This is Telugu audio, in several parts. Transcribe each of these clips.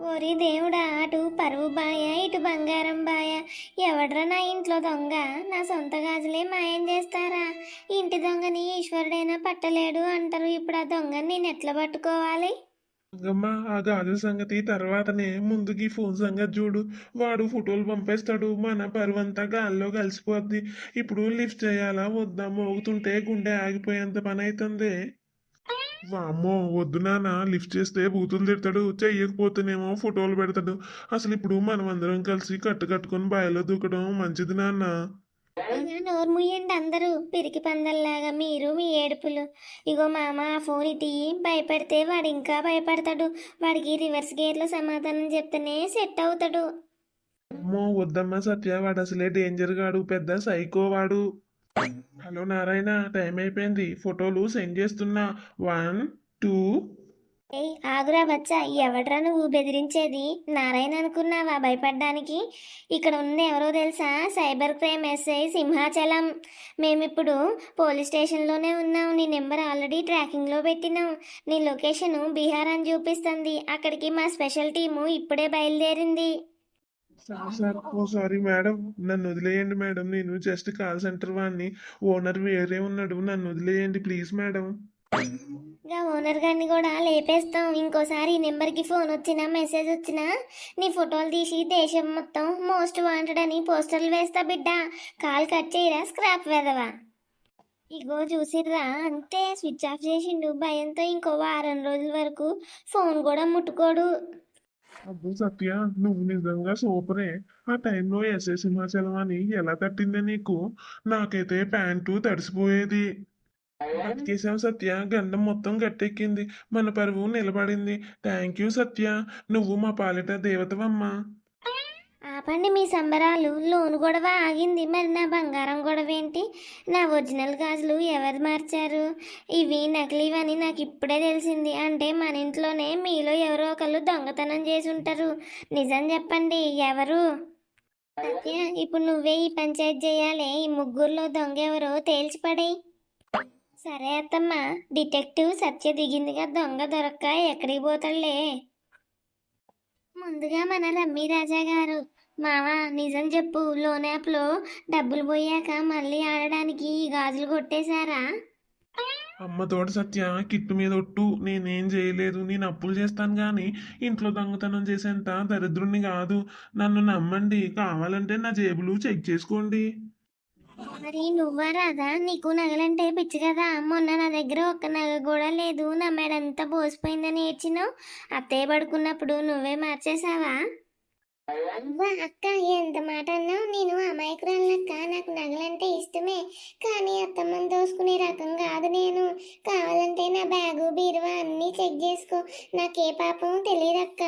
ఓరి దేవుడా అటు పరువు బాయ ఇటు బంగారం బాయ. ఎవడ్రా నా ఇంట్లో దొంగ? నా సొంత గాజులే మాయం చేస్తారా? ఇంటి దొంగని ఈశ్వరుడైనా పట్టలేడు అంటారు. ఇప్పుడు ఆ దొంగని నేను ఎట్లా పట్టుకోవాలి? గమ్మ ఆ గాజు సంగతి తర్వాతనే. ముందుకి ఫోన్ సంగతి చూడు. వాడు ఫోటోలు పంపేస్తాడు. మన పరువంతా గాల్లో కలిసిపోద్ది. ఇప్పుడు లిఫ్ట్ చేయాలా? వద్దా? మోగుతుంటే గుండె ఆగిపోయేంత పని అవుతుంది వామ్మో వద్దు నాన్న లిఫ్ట్ చేస్తే బూతులు తిడతాడు చెయ్యకపోతేనేమో ఫోటోలు పెడతాడు. అసలు ఇప్పుడు మనం అందరం కలిసి కట్టు కట్టుకొని బాయలో దూకడం మంచిది నాన్న. నోరు ముయ్యండి అందరూ. పిరికి పందల్లాగా మీరు మీ ఏడుపులు. ఇగో మామ ఆ ఫోన్ ఇటీ భయపడితే వాడు ఇంకా భయపడతాడు. వాడికి రివర్స్ గేర్లో సమాధానం చెప్తేనే సెట్ అవుతాడు. అమ్మో వద్దమ్మా సత్య వాడు అసలే డేంజర్ గాడు పెద్ద సైకో వాడు. హలో నారాయణ టైం అయిపోయింది. ఫోటోలు సెండ్ చేస్తున్నా. One two. ఏయ్ ఆగురా బచ్చా. ఎవడ్రా నువ్వు బెదిరించేది? నారాయణ అనుకున్నావా భయపడ్డానికి? ఇక్కడ ఉంది ఎవరో తెలుసా? Cyber crime SI Simhachalam. మేమిప్పుడు police స్టేషన్లోనే ఉన్నాం. నీ నెంబర్ ఆల్రెడీ ట్రాకింగ్లో పెట్టినాం. నీ లొకేషన్ బీహార్ అని చూపిస్తుంది. అక్కడికి మా స్పెషల్ టీము ఇప్పుడే బయలుదేరింది. Sir sir oh sorry madam నన్ను వదిలేయండి మేడం. నేను జస్ట్ కాల్ సెంటర్ వాడిని. ఓనర్ వేరే ఉన్నాడు. నన్ను వదిలేయండి ప్లీజ్ మేడం. ఇంకా ఓనర్ గారిని కూడా లేపేస్తాం. ఇంకోసారి ఈ నెంబర్కి ఫోన్ వచ్చినా మెసేజ్ వచ్చినా నీ ఫోటోలు తీసి దేశం మొత్తం మోస్ట్ వాంటెడ్ అని పోస్టర్లు వేస్తా బిడ్డ. కాల్ కట్ చేయరా స్క్రాప్ వెదవా? ఇగో చూసిర్రా అంతే. స్విచ్ ఆఫ్ చేసిండు. భయంతో ఇంకో వారం రోజుల వరకు ఫోన్ కూడా ముట్టుకోడు. అబ్బో సత్య నువ్వు నిజంగా సూపరే ఆ టైంలో ఎస్ఏ సింహాచలం అని ఎలా తట్టిందే నీకు నాకైతే ప్యాంటు తడిసిపోయేది బతికేసాం సత్య గండం మొత్తం గట్టెక్కింది మన పరువు నిలబడింది థ్యాంక్ యూ సత్య నువ్వు మా పాలిట దేవతవమ్మా ఆపండి మీ సంబరాలు లోన్ గొడవ ఆగింది. మరి నా బంగారం గొడవ ఏంటి నా ఒరిజినల్ గాజులు ఎవరు మార్చారు? ఇవి నకిలీవని నాకు ఇప్పుడే తెలిసింది. అంటే మన ఇంట్లోనే మీలో ఎవరో ఒకళ్ళు దొంగతనం చేసి ఉంటారు నిజం చెప్పండి ఎవరు? సత్య ఇప్పుడు నువ్వే ఈ పంచాయతీ చేయాలి. ఈ ముగ్గురులో దొంగ ఎవరో తేల్చిపడేయి. సరే అత్తమ్మ డిటెక్టివ్ సత్య దిగిందిగా దొంగ దొరక్క ఎక్కడికి పోతాడులే? ముందుగా మన రమ్మి రాజా గారు మావా నిజం చెప్పు. లోన్ యాప్లో డబ్బులు పోయాక మళ్ళీ ఆడడానికి ఈ గాజులు కొట్టేశారా? అమ్మ తోట సత్య కిట్టు మీద ఒట్టు. నేనేం చేయలేదు. నేను అప్పులు చేస్తాను కానీ ఇంట్లో దొంగతనం చేసేంత దరిద్రుణ్ణి కాదు. నన్ను నమ్మండి. కావాలంటే నా జేబులు చెక్ చేసుకోండి. మరి నువ్వా రాదా నీకు నగలంటే పిచ్చి కదా. మొన్న నా దగ్గర ఒక్క నగ కూడా లేదు. నా మెడంతా పోసిపోయిందని ఏడ్చినావు. అత్తయ్య పడుకున్నప్పుడు నువ్వే మార్చేసావా అవ్వా అక్క ఎంత మాట అన్నావు? నేను అమాయకురాలక్క నాకు నగలంటే ఇష్టమే. కానీ అత్తమ్మని దోసుకునే రకం కాదు నేను. కావాలంటే నా బ్యాగు బీరువా అన్నీ చెక్ చేసుకో. నాకే పాపం తెలియదక్క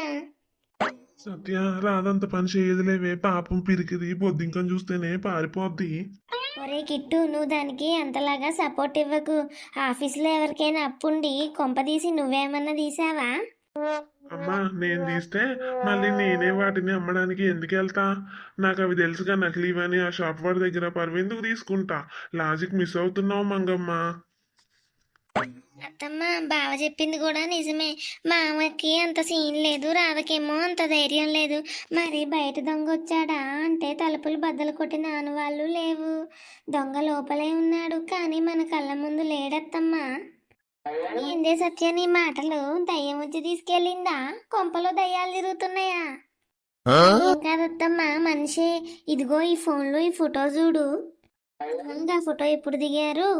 సత్య రాదంత పని చేయదులేవే పాపం పిరికిది బొద్దింకం చూస్తేనే పారిపోద్ది. ఒరే కిట్టు నువ్వు దానికి అంతలాగా సపోర్ట్ ఇవ్వకు. ఆఫీస్లో ఎవరికైనా అప్పుండి కొంపదీసి నువ్వేమన్నా తీసావా? అమ్మా నేను తీస్తే మళ్ళీ నేనే వాటిని అమ్మడానికి ఎందుకు వెళ్తా? నాకు అవి తెలుసుగా నకిలీవని ఆ షాప్ వాడి దగ్గర పరువెందుకు తీసుకుంటా? లాజిక్ మిస్ అవుతున్నావు మంగమ్మ. అత్తమ్మ బావ చెప్పింది కూడా నిజమే. మా అమ్మకి అంత సీన్ లేదు రాధకేమో అంత ధైర్యం లేదు. మరి బయట దొంగ వచ్చాడా? అంటే తలుపులు బద్దలు కొట్టి నాన్న వాళ్ళు లేవు. దొంగ లోపలే ఉన్నాడు కానీ మన కళ్ళ ముందు లేడత్తమ్మా. ఏందే సత్య నీ మాటలు దయ్యం వచ్చి తీసుకెళ్ళిందా? కొంపలో దయ్యాలు తిరుగుతున్నాయా? ఏం కాదత్తమ్మా మనిషి. ఇదిగో ఈ ఫోన్లో ఈ ఫోటో చూడు. ఆ ఫోటో ఎప్పుడు దిగారు?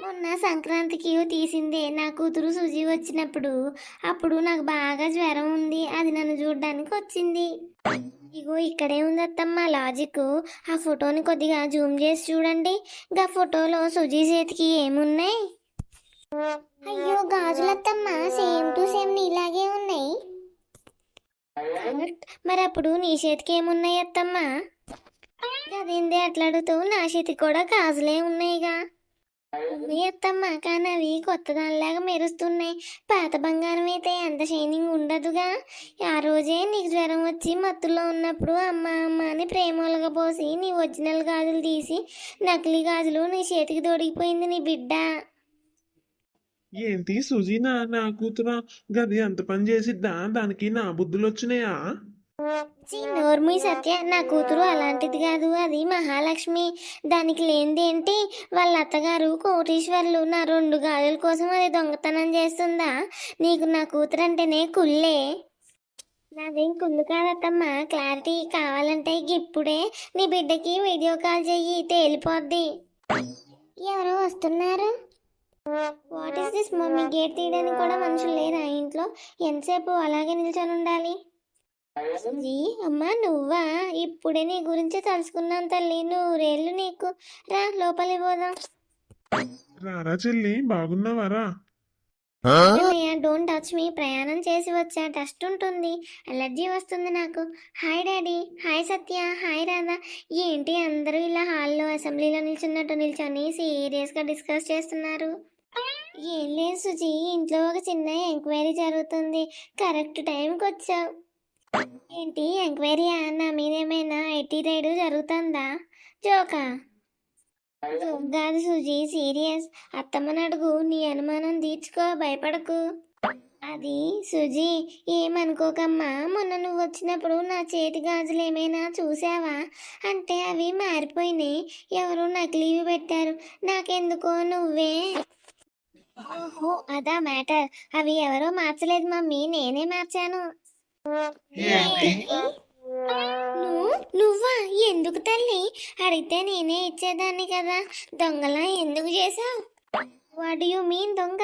మొన్న సంక్రాంతికి తీసిందే నా కూతురు సుజీ వచ్చినప్పుడు. అప్పుడు నాకు బాగా జ్వరం ఉంది అది నన్ను చూడడానికి వచ్చింది. ఇగో ఇక్కడే ఉంది అత్తమ్మ లాజిక్. ఆ ఫోటోని కొద్దిగా జూమ్ చేసి చూడండి. గా ఫోటోలో సుజీ చేతికి ఏమున్నాయి? అయ్యో గాజులత్తమ్మ సేమ్ టు సేమ్ నీలాగే ఉన్నాయి. మరి అప్పుడు నీ చేతికి ఏమున్నాయి అత్తమ్మ? అదేంది అట్లాడుతూ నా చేతికి కూడా గాజులే ఉన్నాయిగా. ఉన్నాయి అత్తమ్మ కానీ అవి కొత్త దానిలాగా మెరుస్తున్నాయి. పాత బంగారం అయితే ఎంత షైనింగ్ ఉండదుగా. ఆ రోజే నీకు జ్వరం వచ్చి మత్తులో ఉన్నప్పుడు అమ్మ అమ్మ అని ప్రేమలుగా పోసి నీ ఒరిజినల్ గాజులు తీసి నకిలీ గాజులు నీ చేతికి తొడిగిపోయింది నీ బిడ్డ. ఏంటి సుజీనా నా కూతురా? గది అంత పని చేసిద్దా? దానికి నా బుద్ధులు వచ్చినాయా నోర్మి సత్య నా కూతురు అలాంటిది కాదు. అది మహాలక్ష్మి. దానికి లేనిదేంటి? వాళ్ళ అత్తగారు కోటీశ్వర్లు నా రెండు గాజుల కోసం అది దొంగతనం చేస్తుందా? నీకు నా కూతురు అంటేనే కుళ్ళే. నాదేం కుళ్ళు కాదత్తమ్మా. క్లారిటీ కావాలంటే ఇప్పుడే నీ బిడ్డకి వీడియో కాల్ చెయ్యి తేలిపోద్ది. ఎవరు వస్తున్నారు? What is this mummy gate తీయడానికి కూడా మనుషులు లేరా ఇంట్లో? ఎంతసేపు అలాగే నిల్చొని ఉండాలి? జీ అమ్మా నువ్వా? ఇప్పుడే నీ గురించి తెలుసుకున్నాను తల్లి. నూరేళ్ళు నీకు. రా లోపలి పోదాం. రారా చెల్లి బాగున్నావారా డోంట్ టచ్ మీ ప్రయాణం చేసి వచ్చా. టెస్ట్ ఉంటుంది. అలర్జీ వస్తుంది నాకు. Hi daddy hi Satya. Hi Radha. ఏంటి అందరూ ఇలా హాల్లో అసెంబ్లీలో నిల్చున్నట్టు నిల్చొని సీరియస్గా డిస్కస్ చేస్తున్నారు? ఏం లేదు సుజీ ఇంట్లో ఒక చిన్న ఎంక్వైరీ జరుగుతుంది. కరెక్ట్ టైంకి వచ్చావు. ఏంటి ఎంక్వైరీ నా మీద ఏమైనా ఐటీ రైడ్ జరుగుతుందా? జోకా? జోక్ కాదు సుజీ సీరియస్. అత్తమ్మని అడుగు నీ అనుమానం తీర్చుకో భయపడకు. అది సుజీ ఏమనుకోకమ్మా? మొన్న నువ్వు వచ్చినప్పుడు నా చేతి గాజులు ఏమైనా చూసావా? అంటే అవి మారిపోయినాయి. ఎవరు నకిలీవి పెట్టారు. నాకెందుకో నువ్వే? ఓహో అదా మ్యాటర్. అవి ఎవరో మార్చలేదు మమ్మీ. నేనే మార్చాను. నువ్వు? ఎందుకు తల్లి? అడిగితే నేనే ఇచ్చేదాన్ని కదా. దొంగలా ఎందుకు చేసావు వాట్ యు మీన్ దొంగ?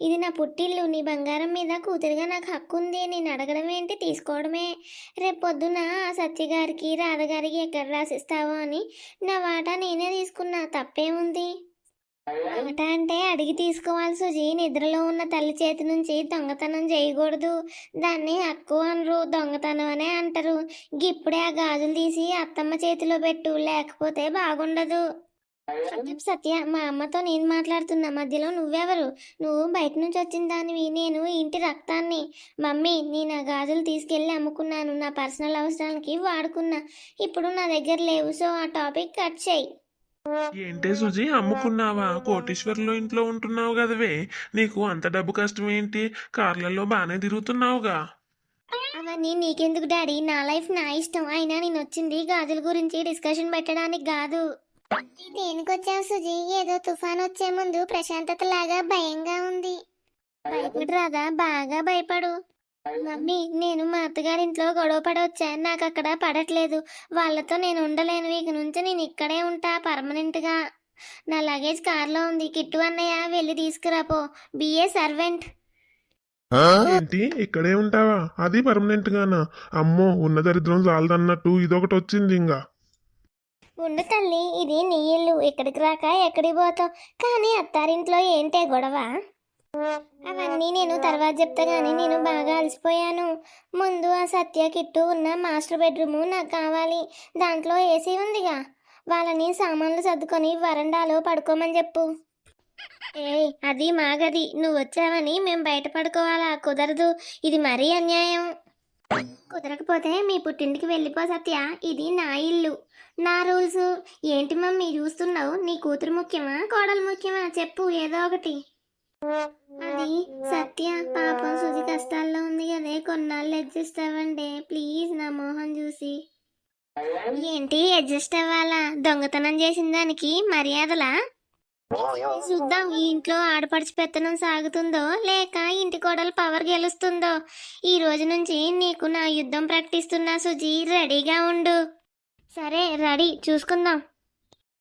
ఇది నా పుట్టిల్లు. నీ బంగారం మీద కూతురుగా నాకు హక్కు ఉంది. నేను అడగడం ఏంటి? తీసుకోవడమే. రేపొద్దున ఆ సత్యగారికి రాధగారికి ఎక్కడ రాసిస్తావో అని నా వాటా నేనే తీసుకున్నా. తప్పేముంది? వాటా అంటే అడిగి తీసుకోవాలి సుజీ. నిద్రలో ఉన్న తల్లి చేతి నుంచి దొంగతనం చేయకూడదు. దాన్ని హక్కు అనరు దొంగతనం అనే అంటారు. ఇప్పుడే ఆ గాజులు తీసి అత్తమ్మ చేతిలో పెట్టు లేకపోతే బాగుండదు. సత్య మా అమ్మతో నేను మాట్లాడుతున్నా. మధ్యలో నువ్వెవరు? నువ్వు బయట నుంచి వచ్చిన దానివి. నేను ఇంటి రక్తాన్ని. మమ్మీ నేను ఆ గాజులు తీసుకెళ్ళి అమ్ముకున్నాను. నా పర్సనల్ అవసరాలకి వాడుకున్నా. ఇప్పుడు నా దగ్గర లేవు. సో ఆ టాపిక్ కట్ చేయి. ఏంటే సుజీ అమ్ముకున్నావా? కోటీశ్వర్లో ఇంట్లో ఉంటున్నావు కదవే. నీకు అంత డబ్బు కష్టం ఏంటి కార్లలో బాగానే తిరుగుతున్నావుగా. అవన్నీ నీకెందుకు డాడీ? నా లైఫ్ నా ఇష్టం. అయినా నేను వచ్చింది గాజుల గురించి డిస్కషన్ పెట్టడానికి కాదు. దేనికి వచ్చావు సుజీ? ఏదో తుఫాన్ వచ్చే ముందు ప్రశాంతత లాగా భయంగా ఉంది. భయపడు రాదా బాగా భయపడు. మమ్మీ నేను మా అత్తగారింట్లో గొడవ పడవచ్చా నాకు అక్కడ పడట్లేదు. వాళ్ళతో నేను ఉండలేను. ఇక నుంచి నేను ఇక్కడే ఉంటా పర్మనెంట్గా నా లగేజ్ కార్లో ఉంది. కిట్టు అన్నయ్య వెళ్ళి తీసుకురాపో బిఏ సర్వెంట్. ఏంటి? ఇక్కడే ఉంటావా? అది పర్మనెంట్ గానా అమ్మో ఉన్న దరిద్రం చాలదన్నట్టు ఇదొకటి వచ్చింది ఇంకా ఉండు తల్లి ఇది నీ ఇల్లు. ఇక్కడికి రాక ఎక్కడికి పోతావు? కానీ అత్తారింట్లో ఏంటే గొడవ? అవన్నీ నేను తర్వాత చెప్తా కానీ నేను బాగా అలసిపోయాను. ముందు ఆ సత్య కిట్టు ఉన్న మాస్టర్ బెడ్రూము నాకు కావాలి. దాంట్లో ఏసీ ఉందిగా. వాళ్ళని సామాన్లు సర్దుకొని వరండాలో పడుకోమని చెప్పు. ఏయ్ అది మాగది. నువ్వు వచ్చావని మేము బయట పడుకోవాలా? కుదరదు. ఇది మరీ అన్యాయం. కుదరకపోతే మీ పుట్టింటికి వెళ్ళిపో సత్య. ఇది నా ఇల్లు. నా రూల్స్. ఏంటి మమ్మీ చూస్తున్నావు? నీ కూతురు ముఖ్యమా? కోడలు ముఖ్యమా? చెప్పు ఏదో ఒకటి. అది సత్య పాపం సుజి కష్టాల్లో ఉంది కదే. కొన్నాళ్ళు అడ్జస్ట్ అవ్వండి. ప్లీజ్ నా మోహన్ చూసి. ఏంటి అడ్జస్ట్ అవ్వాలా? దొంగతనం చేసిన దానికి మర్యాదలా? చూద్దాం ఈ ఇంట్లో ఆడపడిచి పెత్తనం సాగుతుందో లేక ఇంటి కోడలు పవర్ గెలుస్తుందో. ఈ రోజు నుంచి నీకు నా యుద్ధం ప్రకటిస్తున్నా సుజీ. రెడీగా ఉండు. సరే రెడీ చూసుకుందాం.